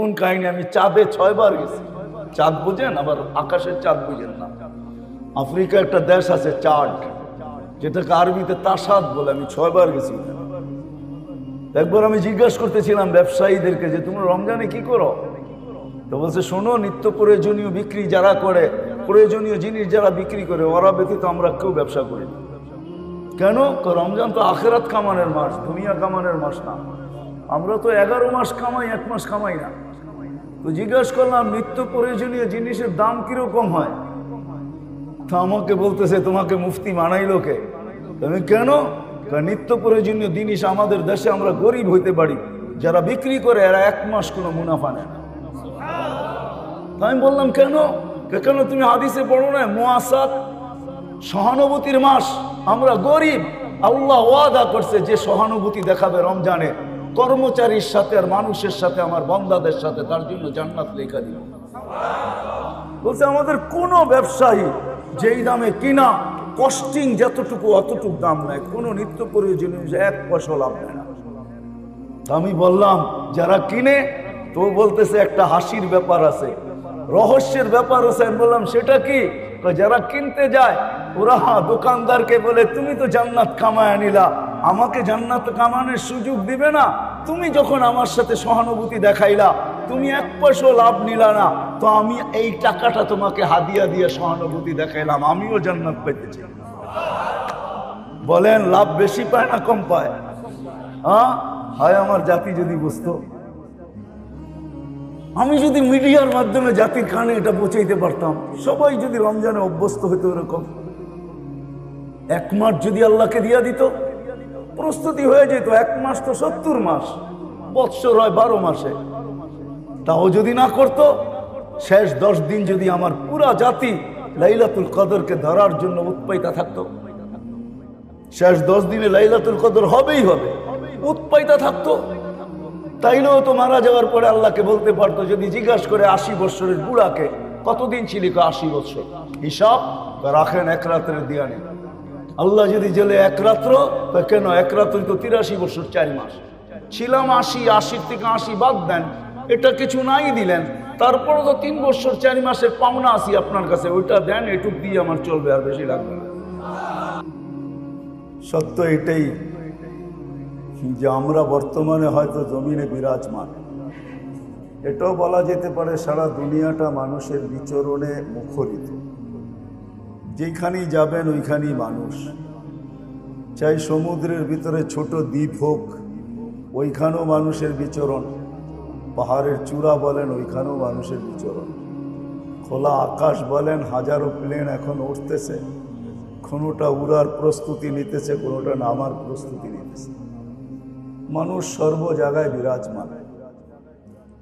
কোন কাহিনী? আমি চাঁদে ছয়বার গেছি। চাঁদ বুঝেন? আবার আকাশের চাঁদ বুঝেন না। আফ্রিকা একটা দেশ আছে চাট যেটাকে আরবিতে তাসাদ বলে। আমি ছয়বার গেছি। একবার আমি জিজ্ঞাসা করতেছিলাম ব্যবসায়ীদেরকে যে, তোমরা রমজানে কি করো? তো বলছে, শোনো, নিত্য প্রয়োজনীয় বিক্রি যারা করে, প্রয়োজনীয় জিনিস যারা বিক্রি করে, ওরা ব্যতীত আমরা কেউ ব্যবসা করি কেন? রমজান তো আখেরাত কামানের মাস, দুনিয়া কামানের মাস না। আমরা তো এগারো মাস কামাই, এক মাস কামাই না। তো জিজ্ঞাসা করলাম নিত্য প্রয়োজনীয় জিনিসের দাম কীরকম হয়? তো আমাকে বলতেছে, তোমাকে মুফতি মানাইলো কে? তো আমি, কেন? নিত্য প্রয়োজনীয় জিনিস আমাদের দেশে আমরা গরিব হইতে পারি। যারা বিক্রি করে, এরা এক মাস কোনো মুনাফা নেয় আমি বললাম, কেন? কেন তুমি হাদিসে পড়ো না মোয়াসাত সহানুভূতির মাস। আমরা গরিব, আল্লাহ ওয়াদা করছে যে সহানুভূতি দেখাবে রমজানে। কর্মচারীর সাথে আর মানুষের সাথে, আমার বন্দাদের সাথে, তার জন্য জান্নাত লেখা দিব বলছে, আমাদের কোনো ব্যবসায়ী যেই দামে কিনা, কস্টিং যতটুকু অতটুকু দাম নেয়, কোনো নিত্য প্রয়োজনীয় এক পয়সা লাভ নেয় না। আমি বললাম, যারা কিনে, তো বলতেছে একটা হাসির ব্যাপার আছে। রহস্যের ব্যাপার আছে। আমি বললাম, সেটা কি? যারা কিনতে যায়, ওরা দোকানদারকে বলে, তুমি তো জান্নাত কামায় নিলা। আমাকে জান্নাত কামানোর সুযোগ দিবে না। তুমি যখন আমার সাথে সহানুভূতি দেখাইলা, তুমি এক পয়সা লাভ নিলা না। তো আমি এই টাকাটা তোমাকে হাদিয়া দিয়ে সহানুভূতি দেখাইলাম, আমিও জান্নাত পেতেছি বলেন, লাভ বেশি পায় না কম পায়? হ্যাঁ হয় আমার জাতি যদি বুঝতো। আমি যদি মিডিয়ার মাধ্যমে জাতির কানে এটা পৌঁছাইতে পারতাম, সবাই যদি রমজানে অভ্যস্ত হইতো এরকম। এক যদি আল্লাহকে দিয়া দিত প্রস্তুতি হয়ে যেত, এক মাস তো সত্তর মাস, বৎসর হয় বারো মাসে। তাও যদি না করত, শেষ দশ দিন যদি আমার পুরা জাতি লাইলাতুল কদরকে ধরার জন্য উৎপাইতা থাকতো। শেষ দশ দিনে লাইলাতুল কদর হবেই হবে, উৎপাইতা থাকতো। তাইলেও তো মারা যাওয়ার পরে আল্লাহকে বলতে পারতো, যদি জিজ্ঞাসা করে আশি বৎসরের বুড়াকে, কতদিন ছিলি আশি বৎসর? হিসাব রাখেন এক রাত্রের দিয়া নেই আল্লাহ যদি জেলে এক রাত্র, তা কেন? এক রাত্র তো তিরাশি বছর, চার মাস। ছিলাম আশি, আশির থেকে আশি বাদ দেন। এটা কিছু নাই দিলেন। তারপরে তো তিন বছর, চার মাসের পাওনা আসি আপনার কাছে। ওইটা দেন, এটুক দিয়ে আমার চলবে, আর বেশি লাগবে সত্য এটাই যে আমরা বর্তমানে হয়তো জমিনে বিরাজমান। এটাও বলা যেতে পারে সারা দুনিয়াটা মানুষের বিচরণে মুখরিত। যেখানেই যাবেন, ওইখানেই মানুষ। চাই সমুদ্রের ভিতরে ছোট দ্বীপ হোক, ওইখানেও মানুষের বিচরণ। পাহাড়ের চূড়া বলেন, ওইখানেও মানুষের বিচরণ। খোলা আকাশ বলেন, হাজারো প্লেন এখন উঠতেছে কোনোটা উড়ার প্রস্তুতি নিতেছে, কোনোটা নামার প্রস্তুতি নিতেছে। মানুষ সর্ব জায়গায় বিরাজমান।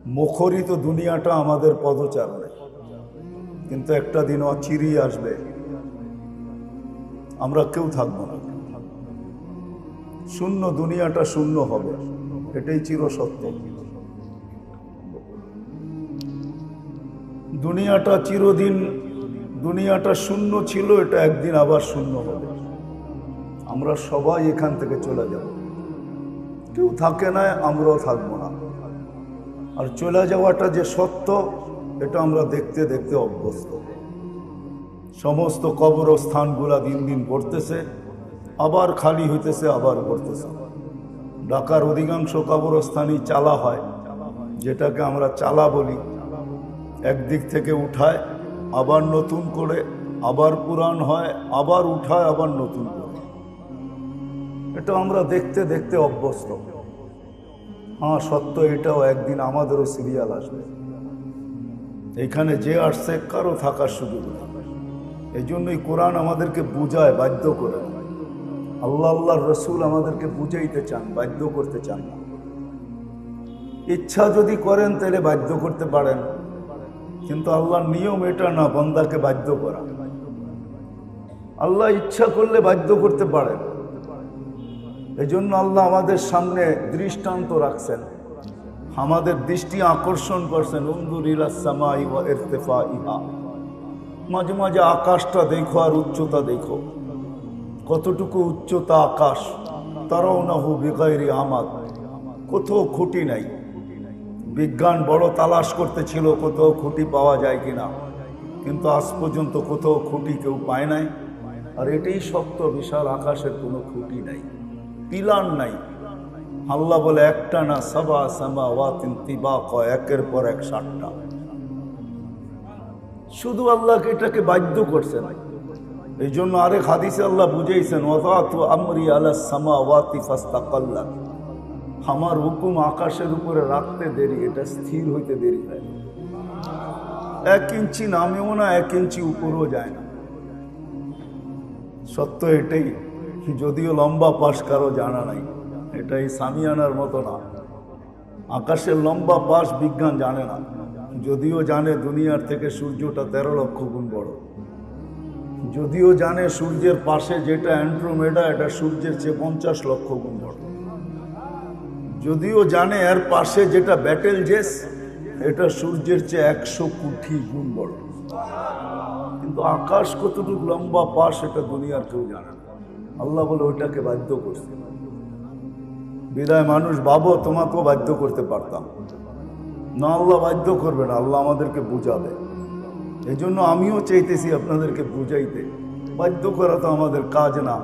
মুখরিত দুনিয়াটা আমাদের পদচারণে। কিন্তু একটা দিন অচিরই আসবে। আমরা কেউ থাকব না। শূন্য দুনিয়াটা শূন্য হবে, এটাই চির সত্য দুনিয়াটা চিরদিন, দুনিয়াটা শূন্য ছিল, এটা একদিন আবার শূন্য হবে। আমরা সবাই এখান থেকে চলে যাব। কেউ থাকে না, আমরাও থাকব না। আর চলে যাওয়াটা যে সত্য, এটা আমরা দেখতে দেখতে অভ্যস্ত। সমস্ত কবরস্থানগুলা দিন দিন পড়তেছে, আবার খালি হইতেছে, আবার পড়তেছে। ঢাকার অধিকাংশ কবরস্থানই চালা হয়, যেটাকে আমরা চালা বলি। একদিক থেকে উঠায়, আবার নতুন করে, আবার পুরাণ হয়, আবার উঠায়, আবার নতুন করে। এটা আমরা দেখতে দেখতে অভ্যস্ত। হ্যাঁ সত্য এটাও একদিন আমাদেরও সিরিয়াল আসবে। এখানে যে আসছে, কারও থাকার সুযোগ নেই। এই জন্যই কোরআন আমাদেরকে বুঝায়, বাধ্য করে আল্লাহ আল্লাহ রসুল আমাদেরকে বুঝাইতে চান, বাধ্য করতে চান না। ইচ্ছা যদি করেন তাহলে বাধ্য করতে পারেন, কিন্তু আল্লাহর নিয়ম এটা না, বন্দাকে বাধ্য করা। আল্লাহ ইচ্ছা করলে বাধ্য করতে পারেন। এই জন্য আল্লাহ আমাদের সামনে দৃষ্টান্ত রাখছেন, আমাদের দৃষ্টি আকর্ষণ করছেন। উন্দুর ইলাসমা ইহা। মাঝে মাঝে আকাশটা দেখো আর উচ্চতা দেখো। কতটুকু উচ্চতা আকাশ, তারাও না হু বেগাইরি আমাদ। কোথাও খুঁটি নাই। বিজ্ঞান বড় তালাশ করতেছিল কোথাও খুঁটি পাওয়া যায় কিনা। কিন্তু আজ পর্যন্ত কোথাও খুঁটি কেউ পায় নাই। আর এটাই সত্য, বিশাল আকাশের কোনো খুঁটি নাই। পিলার নাই। আল্লাহ বলে, একটা না সাবা সামা ওয়াতিন তিবাক, একের পর এক ষাটটা শুধু আল্লাহকে এটাকে বাধ্য করছেন। এই জন্য আরেক হাদিসে আল্লাহ বুঝেছেন আমরি আমার হুকুম আকাশের উপরে রাখতে দেরি, এটা স্থির হইতে দেরি হয় এক ইঞ্চি নামেও না, এক ইঞ্চি উপরেও যায় না। সত্য এটাই, যদিও লম্বা পাশ কারও জানা নাই, এটাই সামিয়ানার মতো না। আকাশের লম্বা পাশ বিজ্ঞান জানে না। যদিও জানে দুনিয়ার থেকে সূর্যটা তেরো লক্ষ গুণ বড়। যদিও জানে সূর্যের পাশে যেটা অ্যান্ড্রোমেডা, এটা সূর্যের চেয়ে পঞ্চাশ লক্ষ গুণ বড়। যদিও জানে এর পাশে যেটা ব্যাটেল জেস, এটা সূর্যের চেয়ে একশো কোটি গুণ বড়। কিন্তু আকাশ কতটুকু লম্বা পাশ এটা দুনিয়ার কেউ জানে না। আল্লাহ বলে ওইটাকে বাধ্য করছে। বিদায়, মানুষ ভাবো তোমাকেও বাধ্য করতে পারতাম। না আল্লাহ বাধ্য করবে না, আল্লাহ আমাদেরকে বুঝাবে। এই জন্য আমিও চাইতেছি আপনাদেরকে বুঝাইতে। বাধ্য করা তো আমাদের কাজ না।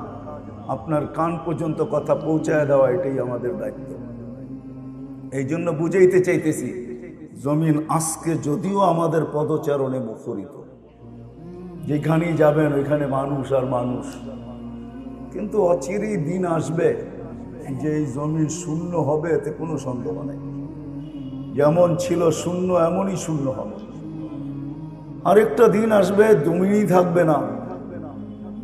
আপনার কান পর্যন্ত কথা পৌঁছায় দেওয়া এটাই আমাদের দায়িত্ব। এই জন্য বুঝাইতে চাইতেছি, জমিন আজকে যদিও আমাদের পদচারণে মুখরিত, যেখানেই যাবেন ওইখানে মানুষ আর মানুষ। কিন্তু অচিরেই দিন আসবে যে এই জমিন শূন্য হবে, এতে কোনো সন্দেহ নেই। যেমন ছিল শূন্য, এমনই শূন্য হবে। আরেকটা দিন আসবে জমিনই থাকবে না।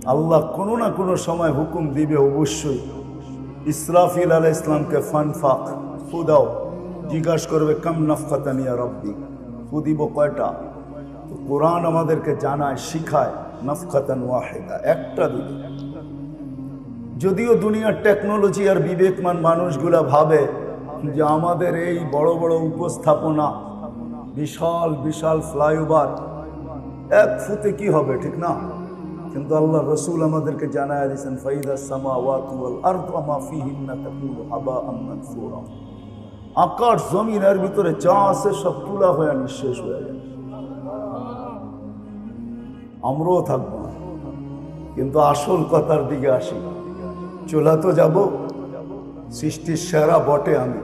আল্লাহ কোনো না কোনো সময় হুকুম দিবে অবশ্যই। ইসরাফিল আলাহ ইসলামকে ফান ফাক ফু দাও। জিজ্ঞাসা করবে, কাম নফকাতানিয়া রব্বি? ফু দিব কয়টা? কোরআন আমাদেরকে জানায়, শিখায়, নফকাতান ওয়াহেদা, একটা দিবে যদিও দুনিয়ার টেকনোলজি আর বিবেকমান মানুষগুলা ভাবে যে আমাদের এই বড় বড় উপস্থাপনা, বিশাল বিশাল ফ্লাইওভার, এক ফুতে কি হবে, ঠিক না? কিন্তু আল্লাহ রসুল আমাদেরকে জানায় দিয়েছেন, ফাইদা সামা ফুরা আকাশ জমিনের ভিতরে যা আছে সব তুলা হয়ে নিঃশেষ হয়ে যাবে আমরাও থাকব কিন্তু আসল কথার দিকে আসি। চলা তো যাব সৃষ্টির সেরা বটে আমি।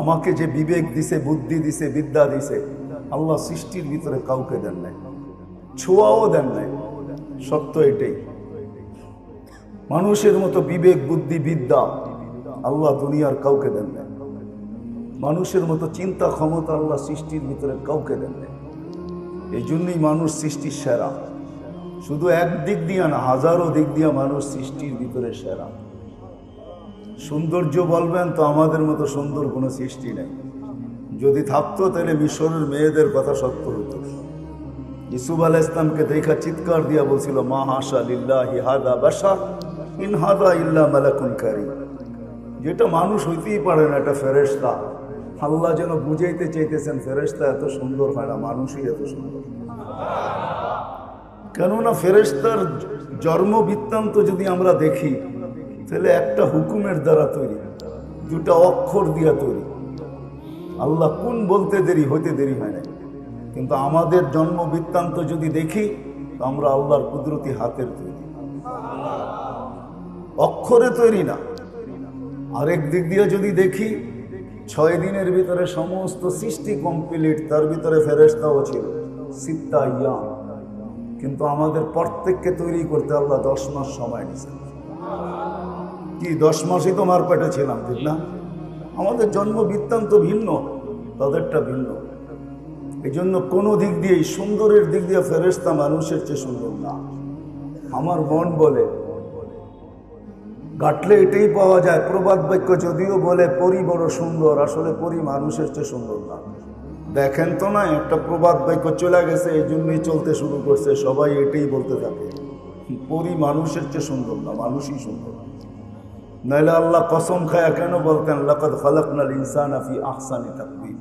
আমাকে যে বিবেক দিছে, বুদ্ধি দিছে, বিদ্যা দিছে, আল্লাহ সৃষ্টির ভিতরে কাউকে দেন নাই, ছোঁয়াও দেন নাই। সত্য এটাই। মানুষের মতো বিবেক, বুদ্ধি, বিদ্যা আল্লাহ দুনিয়ার কাউকে দেন নাই। মানুষের মতো চিন্তা, ক্ষমতা আল্লাহ সৃষ্টির ভিতরে কাউকে দেন নাই। এই জন্যই মানুষ সৃষ্টির সেরা। শুধু এক দিক দিয়া না, হাজারো দিক দিয়া মানুষ সৃষ্টির ভিতরে সেরা। সৌন্দর্য বলবেন তো আমাদের মতো সুন্দর কোনো সৃষ্টি নেই। যদি থাকতো তাহলে মিশরের মেয়েদের কথা সত্য হতো। ইসুফ আল ইসলামকে দেখা চিৎকার দিয়া বলছিল, মা হাসা লিল্লাহি হাদা বাসা ইন হাদা ইল্লা মালাকুন কারি। যেটা মানুষ হইতেই পারে না, এটা ফেরেশতা। আল্লাহ যেন বুঝাইতে চাইতেছেন, ফেরেশতা এত সুন্দর হয় না, মানুষই এত সুন্দর। কেননা ফেরেশতার জন্ম বৃত্তান্ত যদি আমরা দেখি তাহলে একটা হুকুমের দ্বারা তৈরি, দুটা অক্ষর দিয়া তৈরি। আল্লাহ কোন বলতে দেরি হইতে দেরি হয় না কিন্তু আমাদের জন্ম বৃত্তান্ত যদি দেখি, তো আমরা আল্লাহর কুদরতি হাতের তৈরি। অক্ষরে তৈরি না। আরেক দিক দিয়ে যদি দেখি, ছয় দিনের ভিতরে সমস্ত সৃষ্টি কমপ্লিট তার ভিতরে ফেরেস্তাও ছিল। সিত্তা ইয়াম কিন্তু আমাদের প্রত্যেককে তৈরি করতে আল্লাহ দশ মাস সময় নিয়েছেন কি দশ মাসই তোমার পেটে ছিলাম, ঠিক না? আমাদের জন্ম বৃত্তান্ত ভিন্ন, তাদেরটা ভিন্ন। এই জন্য কোনো দিক দিয়েই সুন্দরের দিক দিয়ে ফেরেস্তা মানুষের চেয়ে সুন্দর না। আমার মন বলে, গাটলে এটাই পাওয়া যায়, প্রবাদ বাক্য যদিও বলে, পরি বড় সুন্দর, আসলে পরি মানুষের চেয়ে সুন্দর না। দেখেন তো না, একটা প্রবাদ বাক্য চলে গেছে এই জন্যই চলতে শুরু করছে, সবাই এটাই বলতে থাকে। পরি মানুষের চেয়ে সুন্দর না, মানুষই সুন্দর। নাইলে আল্লাহ কসম খায়া কেন বলতেন, লাকাদ খালাকনাল ইনসান আফি আহসানি তাকবীর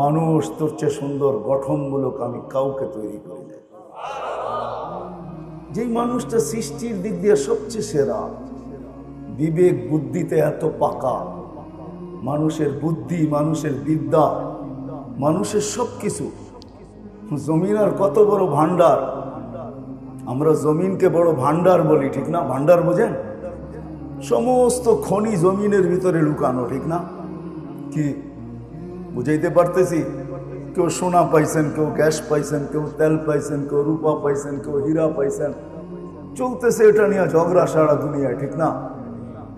মানুষ তোর চেয়ে সুন্দর, গঠনমূলক আমি কাউকে তৈরি করি নাই। যেই মানুষটা সৃষ্টির দিক দিয়ে সবচেয়ে সেরা, বিবেক বুদ্ধিতে এত পাকা, মানুষের বুদ্ধি, মানুষের বিদ্যা, মানুষের সব কিছু জমিন আর কত বড় ভান্ডার আমরা জমিনকে বড় ভান্ডার বলি, ঠিক না? ভান্ডার বোঝেন? সমস্ত খনি জমিনের ভিতরে লুকানো, ঠিক না? কি? বুঝাইতে পারতেছি? কেউ সোনা পাইছেন, কেউ গ্যাস পাইছেন, কেউ তেল পাইছেন, কেউ রূপা পাইছেন, কেউ হীরা পাইছেন। চলতেছে এটা নিয়ে ঝগড়া সারা দুনিয়ায়, ঠিক না?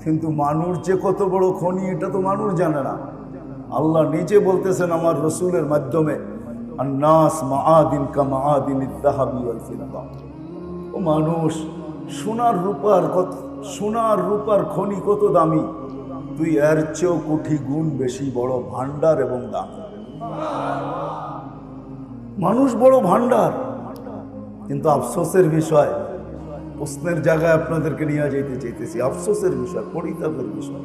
কিন্তু মানুষ যে কত বড় খনি, এটা তো মানুষ জানে না। আল্লাহ নিজে বলতেছেন আমার রসুলের মাধ্যমে মানুষ, সোনার রূপার কত সোনার রূপার খনি কত দামি? তুই এর চেয়েও কোটি গুণ বেশি, বড় ভান্ডার এবং দামি। মানুষ বড় ভান্ডার কিন্তু আফসোসের বিষয়, প্রশ্নের জায়গায় আপনাদেরকে নিয়ে যেতে চাইতেছি। আফসোসের বিষয়, পরিতাপের বিষয়।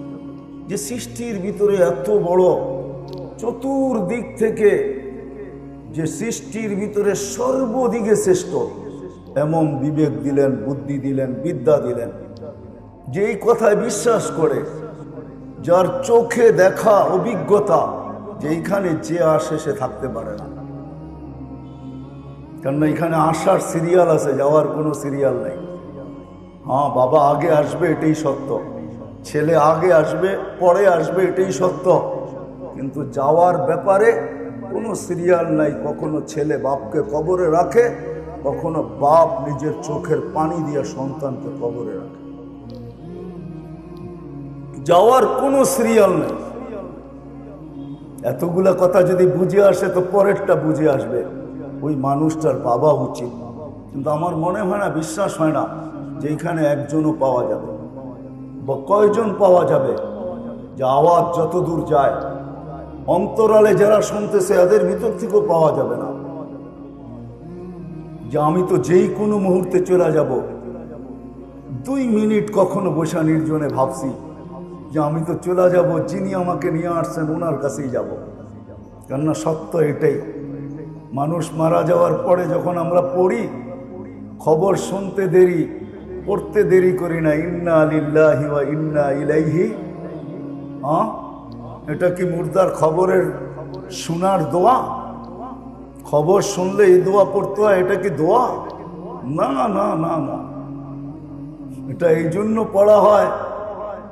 যে সৃষ্টির ভিতরে এত বড় চতুর্দিক থেকে যে সৃষ্টির ভিতরে সর্বদিকে শ্রেষ্ঠ, এমন বিবেক দিলেন, বুদ্ধি দিলেন, বিদ্যা দিলেন যেই কথায় বিশ্বাস করে, যার চোখে দেখা অভিজ্ঞতা, যেইখানে যে আসে সে থাকতে পারে না। কেননা এখানে আসার সিরিয়াল আছে, যাওয়ার কোনো সিরিয়াল নেই। হ্যাঁ বাবা আগে আসবে এটাই সত্য। ছেলে আগে আসবে, পরে আসবে এটাই সত্য। কিন্তু যাওয়ার ব্যাপারে কোনো সিরিয়াল নাই, কখনো ছেলে বাপকে কবরে রাখে, কখনো বাপ নিজের চোখের পানি দিয়ে সন্তানকে কবরে রাখে। যাওয়ার কোনো সিরিয়াল নেই। এতগুলা কথা যদি বুঝে আসে তো পরেরটা বুঝে আসবে। ওই মানুষটার বাবা উচিত। কিন্তু আমার মনে হয় না, বিশ্বাস হয় না যে এখানে একজনও পাওয়া যাবে। বা কয়জন পাওয়া যাবে? যে আওয়াজ যত দূর যায়, অন্তরালে যারা শুনতেছে এদের ভিতর থেকেও পাওয়া যাবে না। যে আমি তো যেই কোনো মুহূর্তে চলে যাব, দুই মিনিট কখনো বসা নির্জনে ভাবছি যে আমি তো চলে যাব, যিনি আমাকে নিয়ে আসছেন ওনার কাছেই যাব। কেননা সত্য এটাই। মানুষ মারা যাওয়ার পরে যখন আমরা পড়ি, খবর শুনতে দেরি, পড়তে দেরি করি না, ইন্না আলিল্লাহি বা ইন্না ইলাইহি হ্যাঁ এটা কি মুর্দার খবরের শোনার দোয়া? খবর শুনলে এই দোয়া পড়তে হয়, এটা কি দোয়া? না না না না। এটা এই জন্য পড়া হয়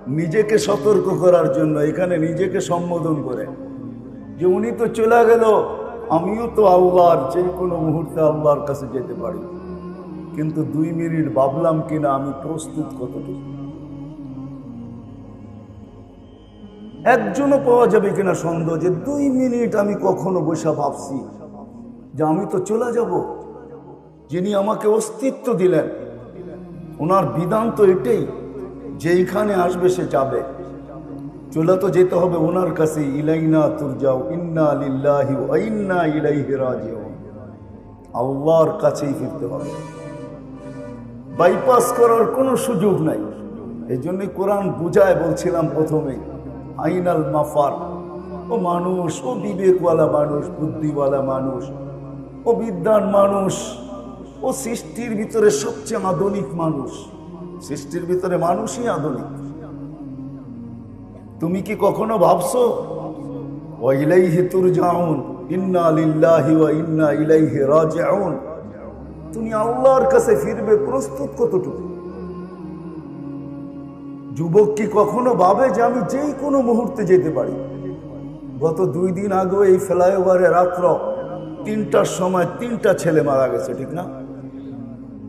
নিজেকে সতর্ক করার জন্য এখানে নিজেকে সম্বোধন করে। যে উনি তো চলে গেল, আমিও তো আল্লাহর যে কোনো মুহূর্তে আল্লাহর কাছে যেতে পারি। কিন্তু দুই মিনিট ভাবলাম কিনা, আমি প্রস্তুত কতটুকু? একজনও পাওয়া যাবে কিনা সন্দেহ যে দুই মিনিট আমি কখনো বসে ভাবছি যে আমি তো চলে যাব। যিনি আমাকে অস্তিত্ব দিলেন, ওনার বিধান তো এটাই। যেইখানে আসবে সে যাবে। চলে তো যেতে হবে ওনার কাছে, ইলাইনা তুর যাও ইন্না লিল্লাহি ইন্না ইলাইহি রাজিউন। আল্লাহর কাছেই ফিরতে হবে। বাইপাস করার কোনো সুযোগ নাই। এই জন্যই কোরআন বুঝায় বলছিলাম প্রথমে, আইনাল মাফার। ও মানুষ, ও বিবেকওয়ালা মানুষ, বুদ্ধিওয়ালা মানুষ, ও বিদ্যান মানুষ, ও সৃষ্টির ভিতরে সবচেয়ে আধুনিক মানুষ। সৃষ্টির ভিতরে মানুষই আধুনিক। তুমি কি কখনো ভাবছ ওয়া ইলাইহি তুরজাউন, ইন্না লিল্লাহি ওয়া ইন্না ইলাইহি রাজিউন তুমি আল্লাহর কাছে ফিরবে প্রস্তুত কতটুকু? যুবক কি কখনো ভাবে যে আমি যেই কোনো মুহূর্তে যেতে পারি? গত দুই দিন আগে এই ফ্লাইওভারে রাত্র তিনটার সময় তিনটা ছেলে মারা গেছে, ঠিক না?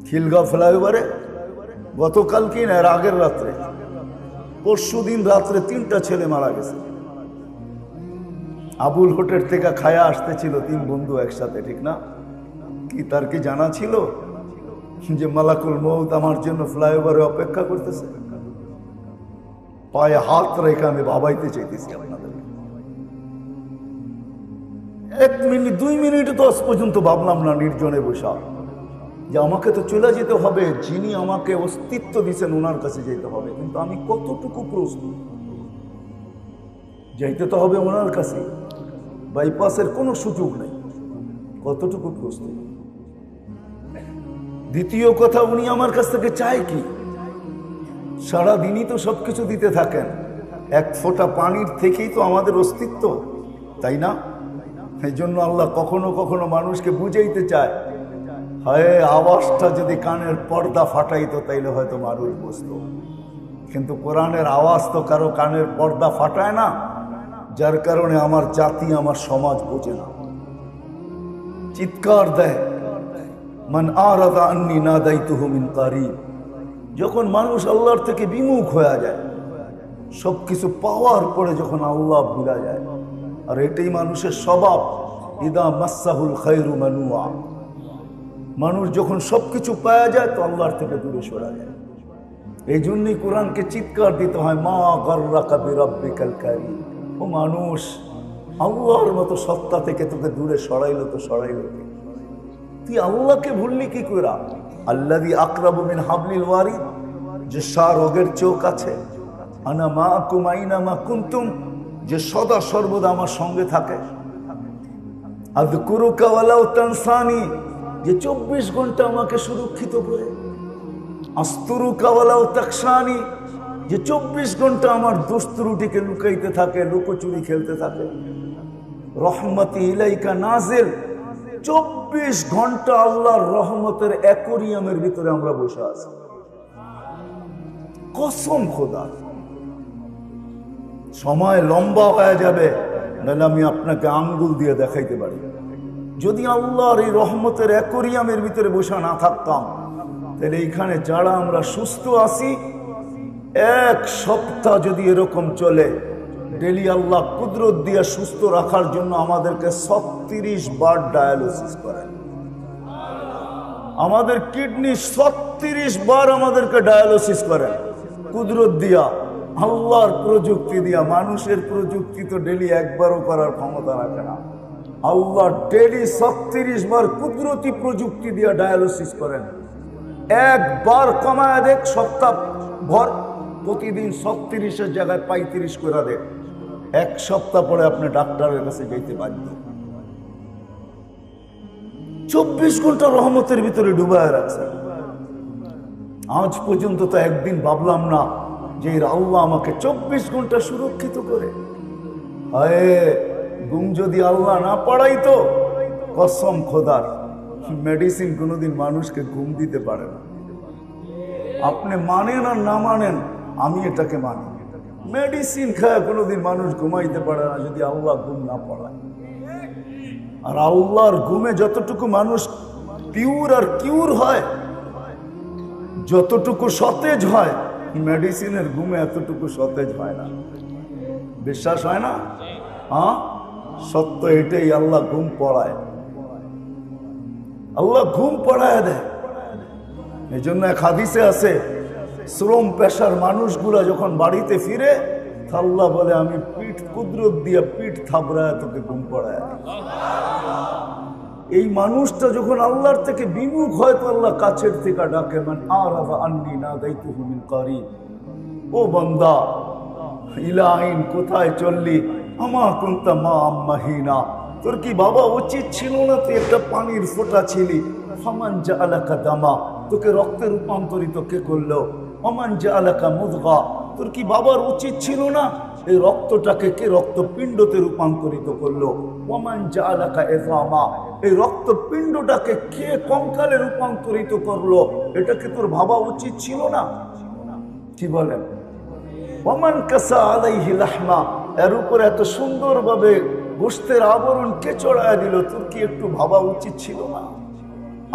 খিলগাঁও ফ্লাইওভারে গতকালকে না আগের রাত্রে। পরশু দিন রাত্রে তিনটা ছেলে মারা গেছে। আবুল হোটেল থেকে খায়া আসতেছিল তিন বন্ধু একসাথে, ঠিক না? কি তার কি জানা ছিল যে মালাকুল মৌত আমার জন্য ফ্লাইওভারে অপেক্ষা করতেছে? পায়ে হাত রেখে আমি বাবাইতে চাইতেছি আপনাদের এক মিনিট, দুই মিনিট দশ পর্যন্ত ভাবলাম না, নির্জনে বসা। যে আমাকে তো চলে যেতে হবে, যিনি আমাকে অস্তিত্ব দিয়েছেন ওনার কাছে যেতে হবে। কিন্তু আমি কতটুকু প্রস্তুত? যাইতে তো হবে ওনার কাছে। বাইপাসের কোনো সুযোগ নেই। কতটুকু প্রস্তুত? দ্বিতীয় কথা, উনি আমার কাছ থেকে চায় কি? সারা দিনই তো সব কিছু দিতে থাকেন। এক ফোঁটা পানির থেকেই তো আমাদের অস্তিত্ব, তাই না? এই জন্য আল্লাহ কখনো কখনো মানুষকে বুঝাইতে চায় হয়, আওয়াজটা যদি কানের পর্দা ফাটাইতো, তাইলে হয়তো মানুষ বুঝতো। কিন্তু কোরআনের আওয়াজ তো কারও কানের পর্দা ফাটায় না, যার কারণে আমার জাতি, আমার সমাজ বোঝে না। চিৎকার দেয়, মান আরাদা আন্নি না দায়িত্ব মিন কারিব। যখন মানুষ আল্লাহর থেকে বিমুখ হয়ে যায় সব কিছু পাওয়ার পরে যখন আল্লাহ ভুলা যায়, আর এটাই মানুষের স্বভাব, ইদা মাসাহুল খাইরু মানুয়া। মানুষ যখন সব কিছু পাওয়া যায়, তো আল্লাহর থেকে দূরে সরা যায়। এই জন্যই কোরআনকে চিৎকার দিতে হয়, মা গর্রা কাবি রব্বিকাল কারি ও মানুষ, আল্লাহর মতো সত্তা থেকে তোকে দূরে সরাইলো তো সরাইলো তুই আল্লাহকে ভুললি কি করা আল্লাদি আকরাবু মিন হাবলিল ওয়ারিদ, যে সার রোগের চোখ আছে। আনা মা কুমাইনা মা কুন্তুম, যে সদা সর্বদা আমার সঙ্গে থাকে। আদ কুরুকা ওয়ালাউ তানসানি যে চব্বিশ ঘণ্টা আমাকে সুরক্ষিত করে। আস্তুরুকা কাওয়ালাও তাকসানি যে চব্বিশ ঘণ্টা আমার দুস্তুরুটিকে লুকাইতে থাকে, লুকোচুরি খেলতে থাকে। রহমতি ইলাইকা নাজেল, চব্বিশ ঘণ্টা আল্লাহর রহমতের অ্যাকোরিয়ামের ভিতরে আমরা বসে আছি। কসম খোদা। সময় লম্বা হয়ে যাবে, নাহলে আমি আপনাকে আঙ্গুল দিয়ে দেখাইতে পারি। যদি আল্লাহর এই রহমতের অ্যাকোরিয়ামের ভিতরে বসে না থাকতাম, তাহলে এইখানে যারা আমরা সুস্থ আছি, এক সপ্তাহ যদি এরকম চলে, ডেলি আল্লাহ কুদরত দিয়ে সুস্থ রাখার জন্য আমাদেরকে ছত্রিশ বার ডায়ালিসিস করেন। আমাদের কিডনি ছত্রিশ বার আমাদেরকে ডায়ালিসিস করেন। কুদরত দিয়া, আল্লাহর প্রযুক্তি দিয়া, মানুষের প্রযুক্তি তো ডেলি একবারও করার ক্ষমতা রাখে না। আল্লাহ ডেলি ছত্রিশ বার কুদরতি প্রযুক্তি দিয়ে ডায়ালিসিস করেন। একবার কমায় দেখ, সপ্তাহ ভর, প্রতিদিন ছত্রিশের জায়গায় পঁয়ত্রিশ করে দেখ। এক সপ্তাহ পরে আপনি ডাক্তারের কাছে যেতে বাধ্য। চব্বিশ ঘণ্টা রহমতের ভিতরে ডুবায় রাখছে। আজ পর্যন্ত তো একদিন ভাবলাম না যে আল্লাহ আমাকে চব্বিশ ঘণ্টা সুরক্ষিত করে। আয়ে ঘুম যদি আল্লাহ না পড়াইতো, কসম খোদার মেডিসিন কোনোদিন মানুষকে ঘুম দিতে পারে না। আপনি মানেন আর না মানেন, আমি এটাকে মানি। মেডিসিন খায় কোনোদিন মানুষ ঘুমাইতে পারে না যদি আল্লাহ ঘুম না পড়ায়। আর আল্লাহর ঘুমে যতটুকু মানুষ পিওর আর কিউর হয়, যতটুকু সতেজ হয় মেডিসিনের ঘুমে এতটুকু সতেজ হয় না। বিশ্বাস হয় না? হ্যাঁ? সত্য এটাই আল্লাহ ঘুম পড়ায়। আল্লাহ ঘুম পড়ায় দেয়। এই জন্য এক হাদিসে আছে, শ্রম পেশার মানুষগুলা যখন বাড়িতে ফিরে, আল্লাহ বলে, আমি পিঠ কুদরত দিয়ে পিঠ থাবড়ায় তোকে ঘুম পড়ায় এই মানুষটা যখন আল্লাহর থেকে বিমুখ হয়, তো আল্লাহ কাছের থেকে ডাকে, মান আর আন্নি না দায়িত্ব হুমিন কারি ও বন্দা, ইলাইন, কোথায় চললি? আমা কুন্তা মা আম্মাহিনা। তোর কি বাবা উচিত ছিল না তুই একটা পানির ফোঁটা ছিলি? ফমান যা আলাকা দামা। তোকে রক্তে রূপান্তরিত কে করল? অমান যা আলাকা মুদগা। তোর কি বাবার উচিত ছিল না? এই রক্তটাকে কে রক্তপিণ্ডতে রূপান্তরিত করল? ওমান যা আলাকা এজামা। এই রক্তপিণ্ডটাকে কে কঙ্কালে রূপান্তরিত করল? এটাকে তোর ভাবা উচিত ছিল না? কি বলেন? ওমান কাসা আলাইহি লাহমা। এর উপর এত সুন্দরভাবে আবরণ কে চড়ায় দিল, তোর কি একটু ভাবা উচিত ছিল না?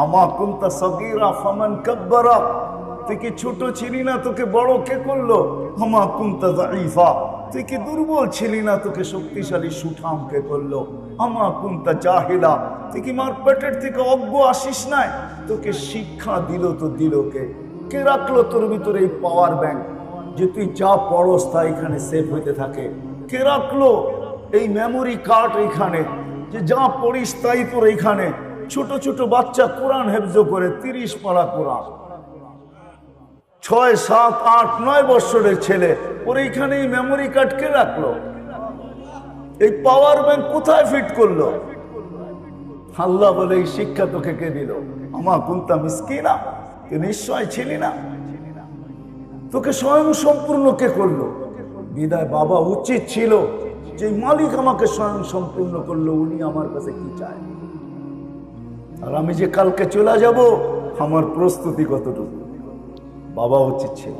আমা কুন্তা সগীরা ফামান কাব্বারা, তুই কি ছোট ছিলি না, তোকে বড় কে করল? আমা কুন্তা দাইফা তুই কি দুর্বল ছিলি না, তোকে শক্তিশালী সুঠাম কে করল? আমা কুন্তা জাহিলা, তুই কি মার পেটের থেকে অজ্ঞ আসিস নাই? তোকে শিক্ষা দিল তো দিল কে? কে রাখল তোর ভিতরে এই পাওয়ার ব্যাংক যে তুই যা পড়স তা এখানে সেফ হইতে থাকে। কে রাখল এই মেমোরি কার্ড এইখানে, যে যা পড়িস তাই তোর এইখানে। ছোট ছোট বাচ্চা কোরআন হেফজ করে, তিরিশ পাড়া কোরআন। ছয়, সাত, আট, নয় বৎসরের ছেলে, ওর এইখানে এই মেমোরি কার্ড কে রাখল? এই পাওয়ার ব্যাংক কোথায় ফিট করল? আল্লাহ বলে, এই শিক্ষা তোকে কে দিল? আমার কুন্তা মিসকিনা? তুই নিশ্চয় ছিলি না? তোকে স্বয়ং সম্পূর্ণ কে করল? বিদায় বাবা উচিত ছিল যে মালিক আমাকে স্বয়ং সম্পূর্ণ করল, উনি আমার কাছে কি চায়? আর আমি যে কালকে চলে যাব, আমার প্রস্তুতি কতটুকু? বাবা উচিত ছিল।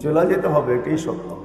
চলে যেতে হবে, এটাই সত্য।